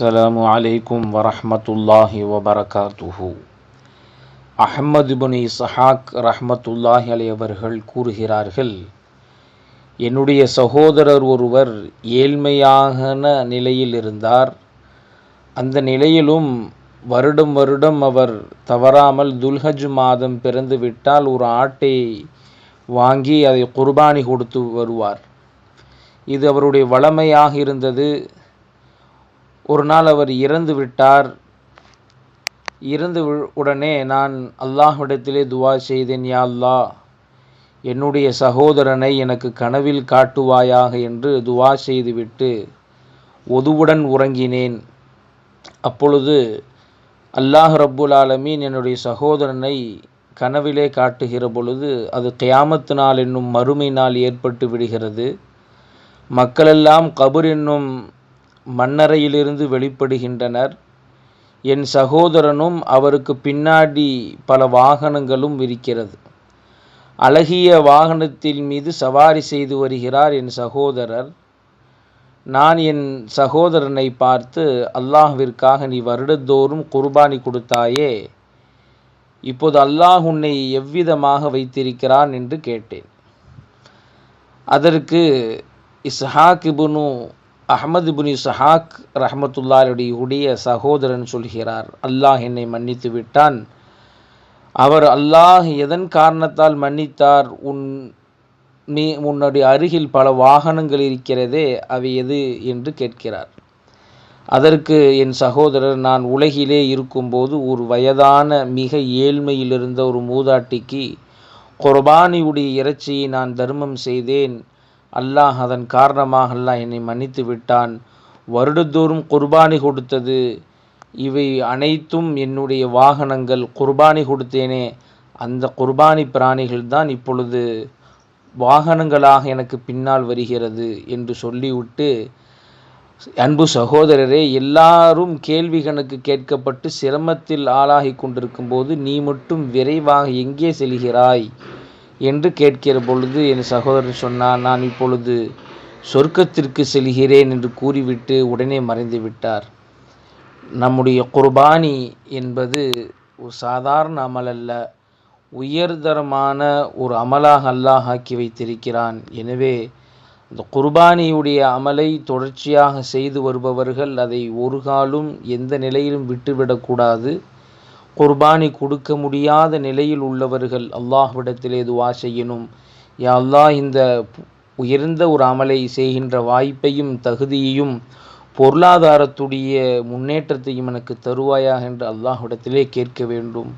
السلام عليكم ورحمة الله وبركاته அஹ்மது பின் இஸ்ஹாக் ரஹ்மத்துல்லாஹி அலை அவர்கள் கூறுகிறார்கள் என்னுடைய சகோதரர் ஒருவர் ஏழ்மையான நிலையில் இருந்தார் அந்த நிலையிலும் வருடம் வருடம் அவர் தவறாமல் துல்ஹஜ் மாதம் பிறந்து விட்டால் ஒரு ஆட்டை வாங்கி அதை குர்பானி கொடுத்து வருவார் இது அவருடைய வளமையாக இருந்தது ஒரு நாள் அவர் இறந்து விட்டார். இறந்து வி- உடனே நான் அல்லாஹ்விடத்திலே துவா செய்தேன் யா அல்லாஹ் என்னுடைய சகோதரனை எனக்கு கனவில் காட்டுவாயாக என்று துவா செய்துவிட்டு ஒதுவுடன் உறங்கினேன். அப்பொழுது அல்லாஹ் ரப்புல் ஆலமீன் என்னுடைய சகோதரனை கனவிலே காட்டுகிற பொழுது அது கியாமத்து நாள் என்னும் மறுமை நாள் ஏற்பட்டு விடுகிறது. மக்களெல்லாம் கபர் என்னும் மண்ணறையிலிருந்து வெளிப்படுகின்றனர். என் சகோதரனும் அவருக்கு பின்னாடி பல வாகனங்களும் இருக்கிறது. அழகிய வாகனத்தின் மீது சவாரி செய்து வருகிறார் என் சகோதரர். நான் என் சகோதரனை பார்த்து அல்லாஹ்விற்காக நீ வருடந்தோறும் குர்பானி கொடுத்தாயே இப்போது அல்லாஹ் உன்னை எவ்விதமாக வைத்திருக்கிறான்? என்று கேட்டேன். அதற்கு இஸ்ஹாக் இபுனு அஹமது புனி சஹாக் ரஹமத்துல்லாருடைய உடைய சகோதரன் சொல்கிறார் அல்லாஹ் என்னை மன்னித்து விட்டான். அவர் அல்லாஹ் எதன் காரணத்தால் மன்னித்தார்? உன் நீ உன்னுடைய அருகில் பல வாகனங்கள் இருக்கிறதே அவை எது? என்று கேட்கிறார். அதற்கு என் சகோதரர் நான் உலகிலே இருக்கும்போது ஒரு வயதான மிக ஏழ்மையில் இருந்த ஒரு மூதாட்டிக்கு குர்பானியுடைய இறைச்சியை நான் தர்மம் செய்தேன். அல்லாஹ் அதன் காரணமாக அல்லாஹ் என்னை மன்னித்து விட்டான். வருடந்தோறும் குர்பானி கொடுத்தது. இவை அனைத்தும் என்னுடைய வாகனங்கள். குர்பானி கொடுத்தேனே. அந்த குர்பானி பிராணிகள் தான் இப்பொழுது வாகனங்களாக எனக்கு பின்னால் வருகிறது என்று சொல்லிவிட்டு அன்பு சகோதரரே எல்லாரும் கேள்வி கணக்கு கேட்கப்பட்டு சிரமத்தில் ஆளாகி கொண்டிருக்கும் போது நீ மட்டும் விரைவாக எங்கே செல்கிறாய்? என்று கேட்கிற பொழுது என் சகோதரன் சொன்னார் நான் இப்பொழுது சொர்க்கத்திற்கு செல்கிறேன் என்று கூறிவிட்டு உடனே மறைந்து விட்டார். நம்முடைய குர்பானி என்பது ஒரு சாதாரண அமல் அல்ல உயர்தரமான ஒரு அமலாக அல்லாஹ் ஆக்கி வைத்திருக்கிறான். எனவே இந்த குர்பானியுடைய அமலை தொடர்ச்சியாக செய்து வருபவர்கள் அதை ஒரு காலும் எந்த நிலையிலும் விட்டுவிடக்கூடாது. குர்பானி கொடுக்க முடியாத நிலையில் உள்ளவர்கள் அல்லாஹ்விடத்திலே துவா செய்யணும். யா அல்லாஹ் இந்த உயர்ந்த ஒரு அமலை செய்கின்ற வாய்ப்பையும் தகுதியையும் பொருளாதாரத்துடைய முன்னேற்றத்தையும் எனக்கு தருவாயாக என்று அல்லாஹ்விடத்திலே கேட்க வேண்டும்.